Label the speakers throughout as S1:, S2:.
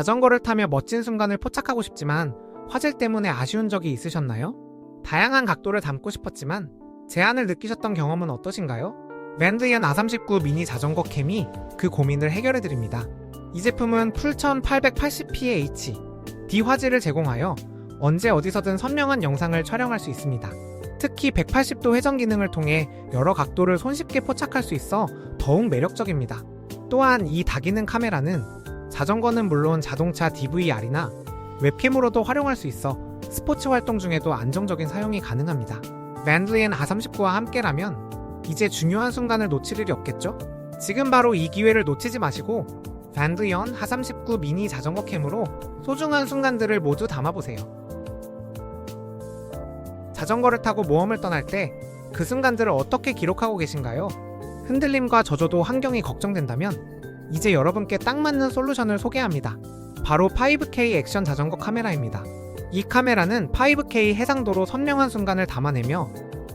S1: 자전거를 타며 멋진 순간을 포착하고 싶지만 화질 때문에 아쉬운 적이 있으셨나요? 다양한 각도를 담고 싶었지만 제한을 느끼셨던 경험은 어떠신가요? 밴드이언 A39 미니 자전거 캠이 그 고민을 해결해 드립니다. 이 제품은 풀 1880pH D 화질을 제공하여 언제 어디서든 선명한 영상을 촬영할 수 있습니다. 특히 180도 회전 기능을 통해 여러 각도를 손쉽게 포착할 수 있어 더욱 매력적입니다. 또한 이 다기능 카메라는 자전거는 물론 자동차 DVR이나 웹캠으로도 활용할 수 있어 스포츠 활동 중에도 안정적인 사용이 가능합니다. 밴드앤 A39와 함께라면 이제 중요한 순간을 놓칠 일이 없겠죠? 지금 바로 이 기회를 놓치지 마시고 밴드연 A39 미니 자전거 캠으로 소중한 순간들을 모두 담아보세요. 자전거를 타고 모험을 떠날 때 그 순간들을 어떻게 기록하고 계신가요? 흔들림과 저조도 환경이 걱정된다면 이제 여러분께 딱 맞는 솔루션을 소개합니다. 바로 5K 액션 자전거 카메라입니다. 이 카메라는 5K 해상도로 선명한 순간을 담아내며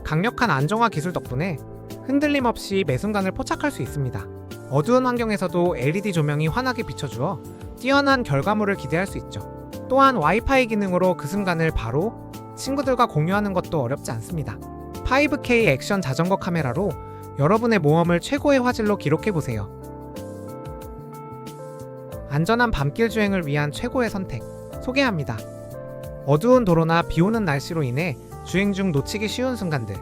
S1: 강력한 안정화 기술 덕분에 흔들림 없이 매 순간을 포착할 수 있습니다. 어두운 환경에서도 LED 조명이 환하게 비춰주어 뛰어난 결과물을 기대할 수 있죠. 또한 와이파이 기능으로 그 순간을 바로 친구들과 공유하는 것도 어렵지 않습니다. 5K 액션 자전거 카메라로 여러분의 모험을 최고의 화질로 기록해 보세요. 안전한 밤길 주행을 위한 최고의 선택 소개합니다. 어두운 도로나 비 오는 날씨로 인해 주행 중 놓치기 쉬운 순간들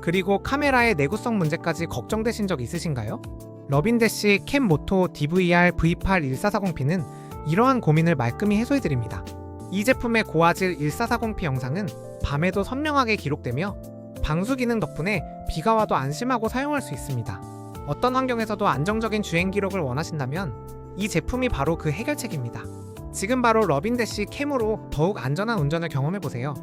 S1: 그리고 카메라의 내구성 문제까지 걱정되신 적 있으신가요? 러빈대시 캠 모토 DVR V8 1440p는 이러한 고민을 말끔히 해소해 드립니다. 이 제품의 고화질 1440p 영상은 밤에도 선명하게 기록되며 방수 기능 덕분에 비가 와도 안심하고 사용할 수 있습니다. 어떤 환경에서도 안정적인 주행 기록을 원하신다면 이 제품이 바로 그 해결책입니다. 지금 바로 러빈대시 캠으로 더욱 안전한 운전을 경험해 보세요.